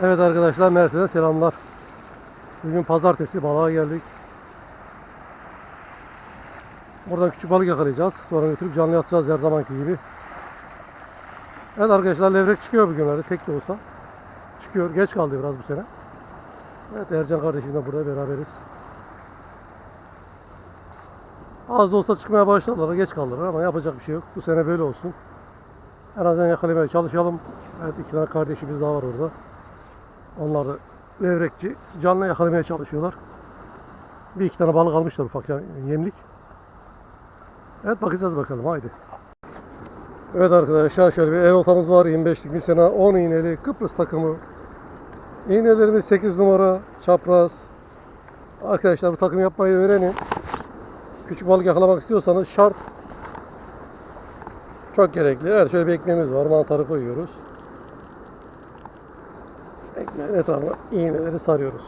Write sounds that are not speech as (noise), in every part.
Evet arkadaşlar Mersin'e selamlar. Bugün pazartesi balığa geldik. Buradan küçük balık yakalayacağız. Sonra götürüp canlı atacağız her zamanki gibi. Evet arkadaşlar levrek çıkıyor bugünlerde tek de olsa. Çıkıyor. Geç kaldı biraz bu sene. Evet Ercan kardeşimle burada beraberiz. Az da olsa çıkmaya başladılar. Geç kaldılar ama yapacak bir şey yok. Bu sene böyle olsun. En azından yakalamaya çalışalım. Evet iki tane kardeşimiz daha var orada. Onlar da levrekçi. Canlı yakalamaya çalışıyorlar. Bir iki tane balık almışlar ufak yani yemlik. Evet bakacağız bakalım haydi. Evet arkadaşlar şöyle bir el oltamız var 25'lik bir sene 10 iğneli Kıbrıs takımı. İğnelerimiz 8 numara çapraz. Arkadaşlar bu takım yapmayı öğrenin. Küçük balık yakalamak istiyorsanız şart çok gerekli. Evet şöyle bir ekmeğimiz var. Mantarı koyuyoruz. Ekmeğin etrafına iğneleri sarıyoruz.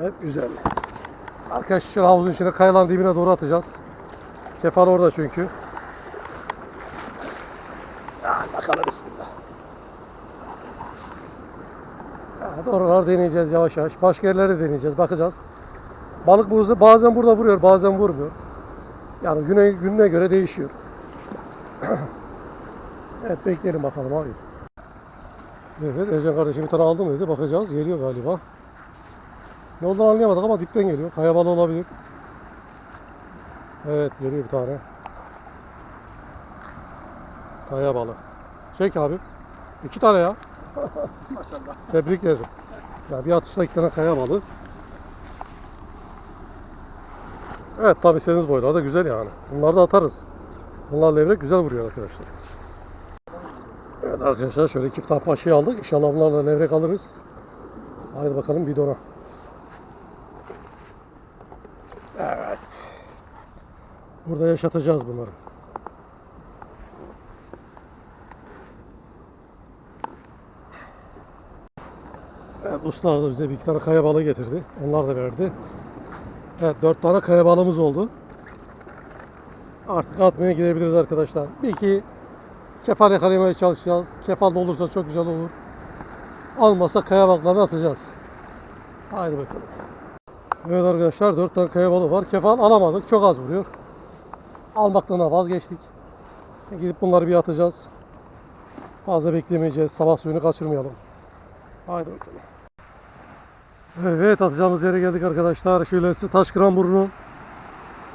Evet güzel. Arkadaşlar havuzun içine kayaların dibine doğru atacağız. Kefal orada çünkü. Bakalım bismillah. Evet, oralar deneyeceğiz yavaş yavaş. Başka yerlere deneyeceğiz. Bakacağız. Balık buzu bazen burada vuruyor, bazen vurmuyor. Yani güne, gününe göre değişiyor. (clears throat) evet bekleyelim bakalım abi. Evet Ercan kardeşim bir tane aldım dedi. Bakacağız. Geliyor galiba. Ne olduğunu anlayamadık ama dipten geliyor. Kaya balığı olabilir. Evet geliyor bir tane. Kaya balığı. Çek abi. İki tane ya. (laughs) Maşallah. Tebrik ederim. Ya bir atışta iki tane kaya balığı. Evet tabi seniz boyları da güzel yani. Bunları da atarız. Bunlar levrek güzel vuruyor arkadaşlar. Evet arkadaşlar şöyle iki tane paşayı aldık. İnşallah bunlarla levrek alırız. Haydi bakalım bidona. Evet. Burada yaşatacağız bunları. Evet, ustalar da bize bir iki tane kaya balığı getirdi. Onlar da verdi. Evet, dört tane kaya balığımız oldu. Artık atmaya gidebiliriz arkadaşlar. Bir iki kefal yakalamaya çalışacağız. Kefal da olursa çok güzel olur. Olmazsa kaya balıklarını atacağız. Haydi bakalım. Evet arkadaşlar dört tane kaya balığı var. Kefal alamadık. Çok az vuruyor. Almaktan da vazgeçtik. Gidip bunları bir atacağız. Fazla beklemeyeceğiz. Sabah suyunu kaçırmayalım. Haydi bakalım. Evet atacağımız yere geldik arkadaşlar. Şöyle taş kıran burnu.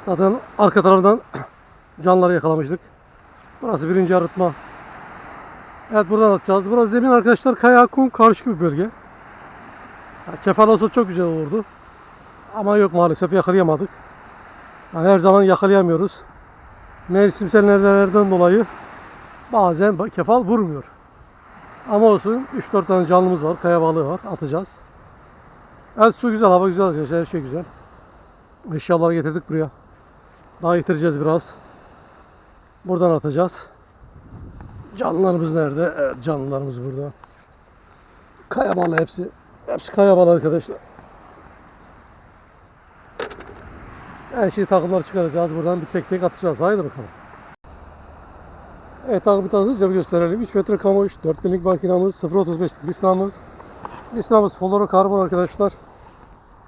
Zaten arka taraftan (clears throat) canları yakalamıştık. Burası birinci arıtma. Evet buradan atacağız. Burası zemin arkadaşlar kaya kum karışık bir bölge. Ya, kefal olsa çok güzel olurdu. Ama yok maalesef yakalayamadık. Yani her zaman yakalayamıyoruz. Mevsimsel nedenlerden dolayı bazen kefal vurmuyor. Ama olsun 3-4 tane canlımız var. Kaya balığı var. Atacağız. Evet su güzel, hava güzel arkadaşlar. Her şey güzel. Eşyaları getirdik buraya. Daha getireceğiz biraz. Buradan atacağız. Canlılarımız nerede? Evet canlılarımız burada. Kaya balığı hepsi. Hepsi kaya balığı arkadaşlar. Her şeyi takımları çıkaracağız. Buradan bir tek tek atacağız. Haydi bakalım. Evet takımı hızlıca bir gösterelim. 3 metre kamış, 4000'lik makinamız, 0.35'lik lisnamız. Lisnamız floro karbon arkadaşlar.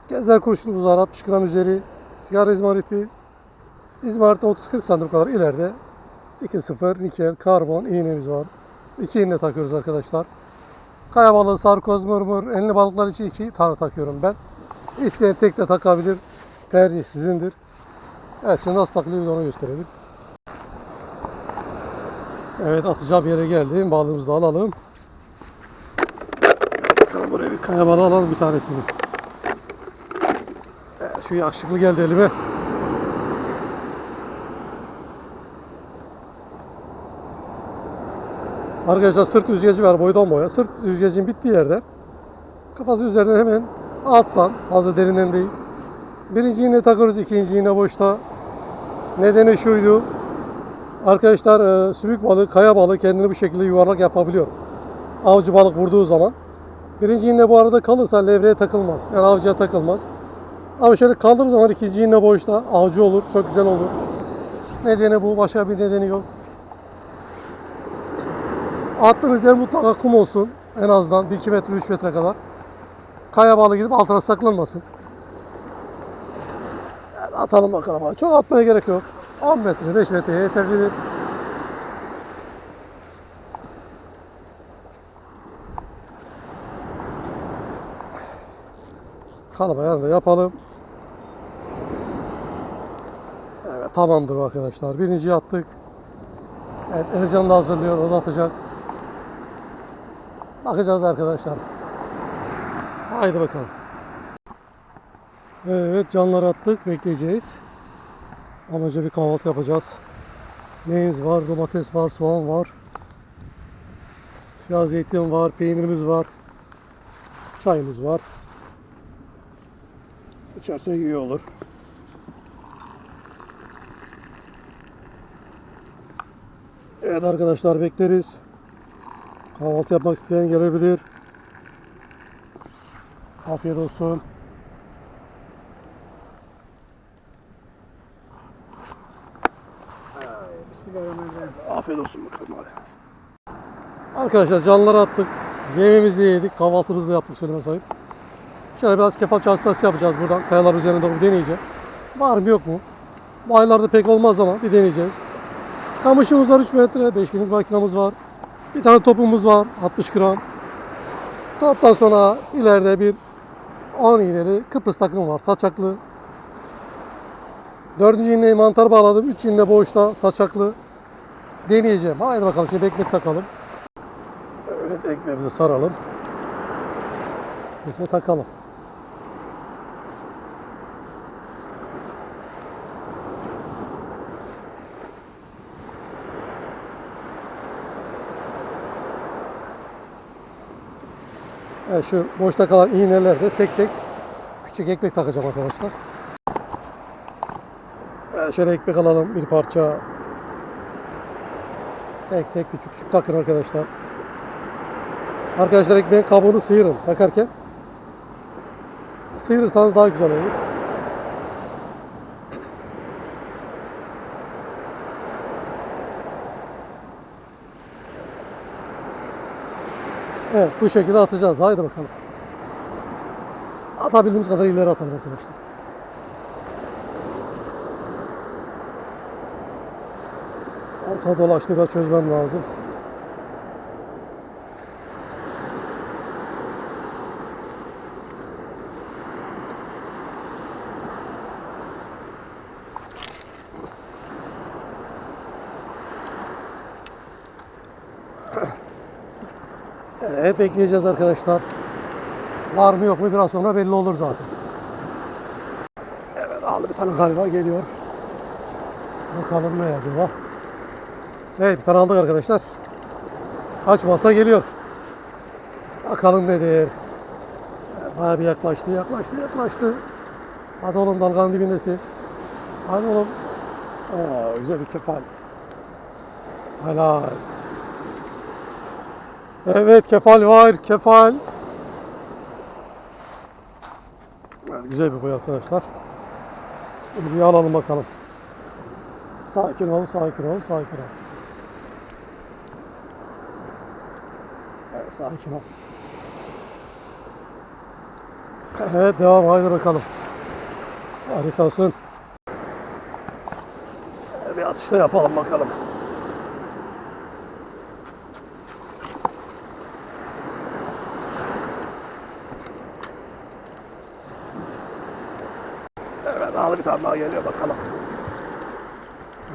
Gezer kurşunumuz var 60 gram üzeri. Sigara izmariti. İzmariti 30-40 santim kadar ileride. 2.0 nikel karbon iğnemiz var. 2 iğne takıyoruz arkadaşlar. Kaya balığı, sarkoz, mırmır, enli balıklar için 2 tane takıyorum ben. İsteyen tek de takabilir. Tercih sizindir. Evet şimdi nasıl takılıyor bir onu gösterelim. Evet atacağım yere geldim. Balığımızı da alalım. Bakalım buraya bir kaya balığı alalım bir tanesini. Evet, şu yakışıklı geldi elime. Arkadaşlar sırt yüzgeci var boydan boya. Sırt yüzgecin bittiği yerde kafası üzerinden hemen alttan fazla derinden değil. Birinci iğne takıyoruz, ikinci iğne boşta. Nedeni şuydu. Arkadaşlar e, sümük balığı, kaya balığı kendini bu şekilde yuvarlak yapabiliyor. Avcı balık vurduğu zaman. Birinci iğne bu arada kalırsa levreye takılmaz. Yani avcıya takılmaz. Ama şöyle kaldığım zaman ikinci yine boşta avcı olur. Çok güzel olur. Nedeni bu. Başka bir nedeni yok. Attığınız yer mutlaka kum olsun. En azından 1-2 metre 3 metre kadar. Kaya bağlı gidip altına saklanmasın. Yani atalım bakalım. Çok atmaya gerek yok. 10 metre 5 metre yeterlidir. Kalıp ayarını da yapalım. Evet tamamdır arkadaşlar. Birinciyi attık. Evet Ercan da hazırlıyor. O da atacak. Bakacağız arkadaşlar. Haydi bakalım. Evet canları attık. Bekleyeceğiz. Ama bir kahvaltı yapacağız. Neyimiz var? Domates var, soğan var. Biraz zeytin var, peynirimiz var. Çayımız var. İçersek iyi olur. Evet arkadaşlar bekleriz. Kahvaltı yapmak isteyen gelebilir. Afiyet olsun. Afiyet olsun bakalım hadi. Arkadaşlar canlıları attık. Yemeğimizi de yedik. Kahvaltımızı da yaptık söyleme sahip. Şöyle biraz kefal çalışması yapacağız buradan. Kayalar üzerinde bu deneyeceğim. Var mı yok mu? Bu aylarda pek olmaz ama bir deneyeceğiz. Kamışımız var 3 metre. 5000 makinamız var. Bir tane topumuz var. 60 gram. Toptan sonra ileride bir 10 ileri Kıbrıs takım var. Saçaklı. Dördüncü iğneyi mantar bağladım. Üç iğne boşta saçaklı. Deneyeceğim. Haydi bakalım şimdi ekmek takalım. Evet ekmeğimizi saralım. Üstüne takalım. Evet, şu boşta kalan iğnelerde tek tek küçük ekmek takacağım arkadaşlar. Evet, şöyle ekmek alalım bir parça. Tek tek küçük küçük takın arkadaşlar. Arkadaşlar ekmeğin kabuğunu sıyırın takarken. Sıyırırsanız daha güzel olur. Evet bu şekilde atacağız. Haydi bakalım. Atabildiğimiz kadar ileri atalım arkadaşlar. Orta dolaştı çözmem lazım. Evet bekleyeceğiz arkadaşlar. Var mı yok mu biraz sonra belli olur zaten. Evet aldı bir tane galiba geliyor. Bakalım ne acaba. Evet bir tane aldık arkadaşlar. Açmazsa geliyor. Bakalım nedir. Bayağı bir yaklaştı, yaklaştı, yaklaştı. Hadi oğlum dalganın dibindesin. Hadi oğlum. Oo, güzel bir kefal. Helal. Evet kefal var, kefal. Evet, güzel bir boy arkadaşlar. Bir alalım bakalım. Sakin ol, sakin ol, sakin ol. Evet, sakin ol. Evet, devam. Haydi bakalım. Harikasın. Bir atışta yapalım bakalım. Al bir tane daha geliyor bakalım.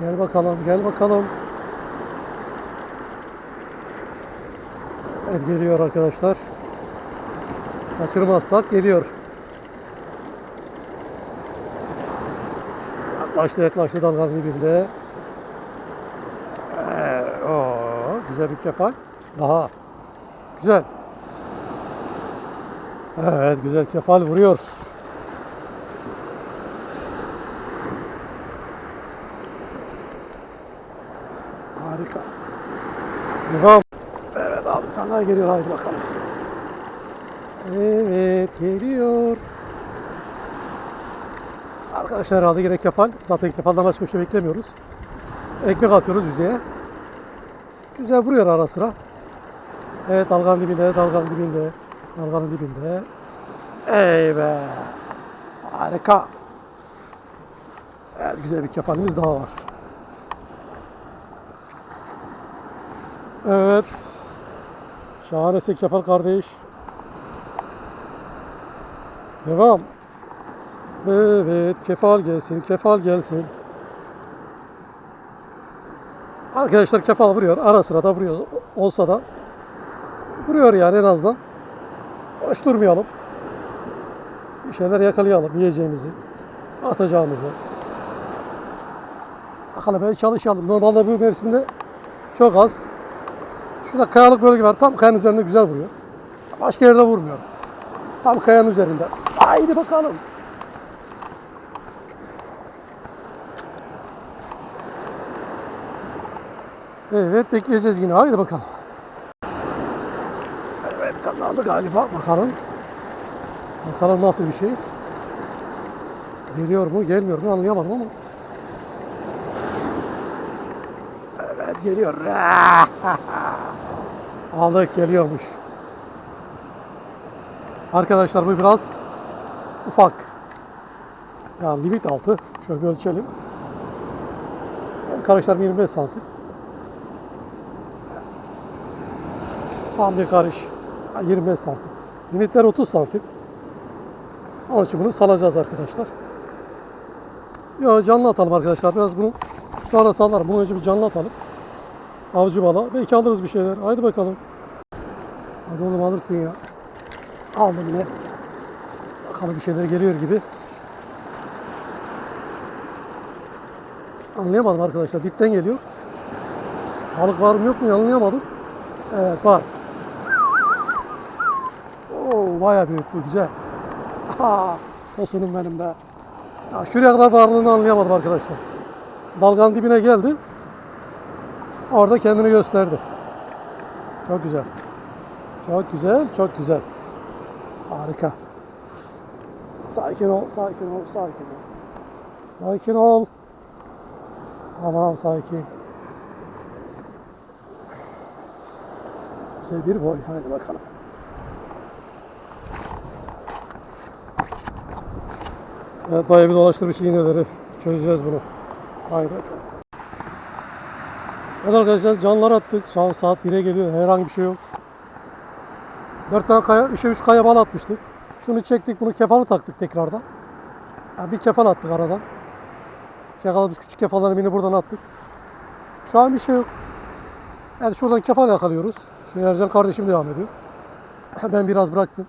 Gel bakalım, gel bakalım. Evet geliyor arkadaşlar. Kaçırmazsak geliyor. Yaklaştı yaklaştı dalgaz dibinde. Ee, güzel bir kefal. Daha. Güzel. Evet güzel kefal vuruyor. Harika. Devam. Evet abi daha geliyor haydi bakalım. Evet geliyor. Arkadaşlar herhalde yine kefal. Zaten kefaldan başka bir şey beklemiyoruz. Ekmek atıyoruz yüzeye. Güzel vuruyor ara sıra. Evet dalganın dibinde, dalganın dibinde, dalganın dibinde. Ey! Harika! Evet, güzel bir kefalimiz daha var. Evet. Şahanesi kefal kardeş. Devam. Evet, kefal gelsin, kefal gelsin. Arkadaşlar kefal vuruyor. Ara sıra da vuruyor. Olsa da vuruyor yani en azından. Boş durmayalım. Bir şeyler yakalayalım. Yiyeceğimizi, atacağımızı. Bakalım böyle çalışalım. Normalde bu mevsimde çok az. Şurada kayalık bölge var. Tam kayanın üzerinde güzel vuruyor. Başka yerde vurmuyor. Tam kayanın üzerinde. Haydi bakalım. Evet bekleyeceğiz yine. Haydi bakalım. Evet kazandı galiba. Bakalım. Bakalım nasıl bir şey. Geliyor mu gelmiyor mu anlayamadım ama. Evet geliyor. (laughs) Aldık geliyormuş. Arkadaşlar bu biraz ufak. Yani limit altı. Şöyle bir ölçelim. Karışlar 25 santim. Tam bir karış. Ha, 25 santim. Limitler 30 santim. Onun için bunu salacağız arkadaşlar. Yo canlı atalım arkadaşlar. Biraz bunu sonra salarım. Bunu önce bir canlı atalım. Avcı bala. Belki alırız bir şeyler. Haydi bakalım. Hadi oğlum alırsın ya. Aldım yine. Bakalım bir şeyler geliyor gibi. Anlayamadım arkadaşlar. Dipten geliyor. Balık var mı yok mu anlayamadım. Evet var. Oo bayağı büyük bu güzel. Tosunum benim be. Ya şuraya kadar varlığını anlayamadım arkadaşlar. Dalganın dibine geldi. Orada kendini gösterdi. Çok güzel. Çok güzel, çok güzel. Harika. Sakin ol, sakin ol, sakin ol. Sakin ol. Tamam, sakin. Güzel bir boy. Haydi bakalım. Evet, bayağı bir dolaştırmış iğneleri. Çözeceğiz bunu. Haydi bakalım. Evet arkadaşlar canlar attık. Şu an saat 1'e geliyor. Herhangi bir şey yok. 4 tane kaya, 3'e 3 kaya bal atmıştık. Şunu çektik, bunu kefalı taktık tekrardan. Ya bir kefal attık aradan. Yakaladığımız küçük kefalların birini buradan attık. Şu an bir şey yok. Yani şuradan kefal yakalıyoruz. Şimdi Ercan kardeşim devam ediyor. (laughs) Ben biraz bıraktım.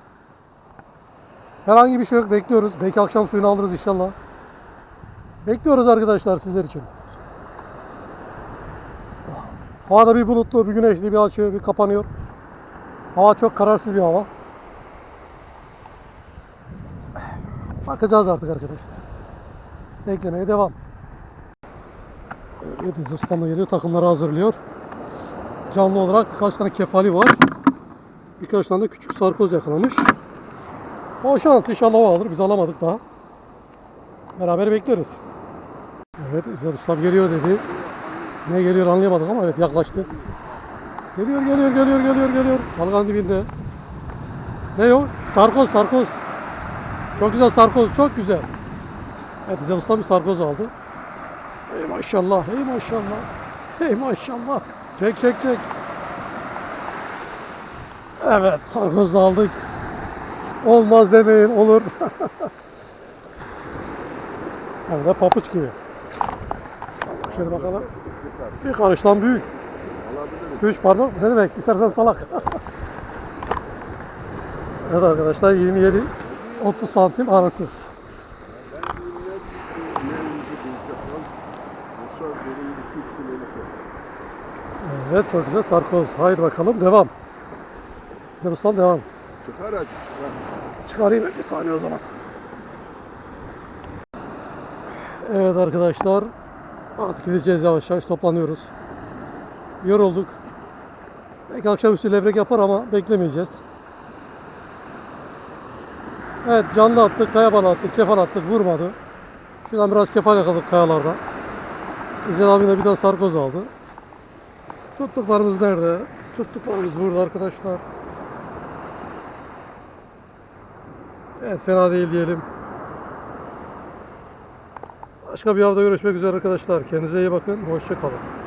Herhangi bir şey yok. Bekliyoruz. Belki akşam suyunu alırız inşallah. Bekliyoruz arkadaşlar sizler için. Havada bir bulutlu, bir güneşli, bir açıyor, bir kapanıyor. Hava çok kararsız bir hava. Bakacağız artık arkadaşlar. Beklemeye devam. Yediz da geliyor, takımları hazırlıyor. Canlı olarak birkaç tane kefali var. Birkaç tane de küçük sarkoz yakalamış. O şans inşallah o alır. Biz alamadık daha. Beraber bekleriz. Evet İzzet Ustam geliyor dedi. Ne geliyor anlayamadık ama evet yaklaştı. Geliyor geliyor geliyor geliyor geliyor. Dalganın dibinde. Ne o? Sarkoz sarkoz. Çok güzel sarkoz çok güzel. Evet İzzet Usta bir sarkoz aldı. Ey maşallah ey maşallah. Ey maşallah. Çek çek çek. Evet sarkoz aldık. Olmaz demeyin olur. (laughs) Hem de papuç gibi. Şöyle bakalım. Bir karıştan büyük. Üç parmak ne demek? İstersen salak. (laughs) evet arkadaşlar 27 30 santim arası. Evet çok güzel sarkoz. Haydi bakalım devam. Yavuzhan devam. Çıkar hadi çıkar. Çıkarayım bir saniye o zaman. Evet arkadaşlar. Artık gideceğiz yavaş yavaş toplanıyoruz. Yorulduk. Belki akşamüstü levrek yapar ama beklemeyeceğiz. Evet canlı attık, kaya balı attık, kefal attık, vurmadı. Şuradan biraz kefal yakaladık kayalarda. İzel abi de bir de sarkoz aldı. Tuttuklarımız nerede? Tuttuklarımız burada arkadaşlar. Evet fena değil diyelim. Başka bir avda görüşmek üzere arkadaşlar. Kendinize iyi bakın. Hoşça kalın.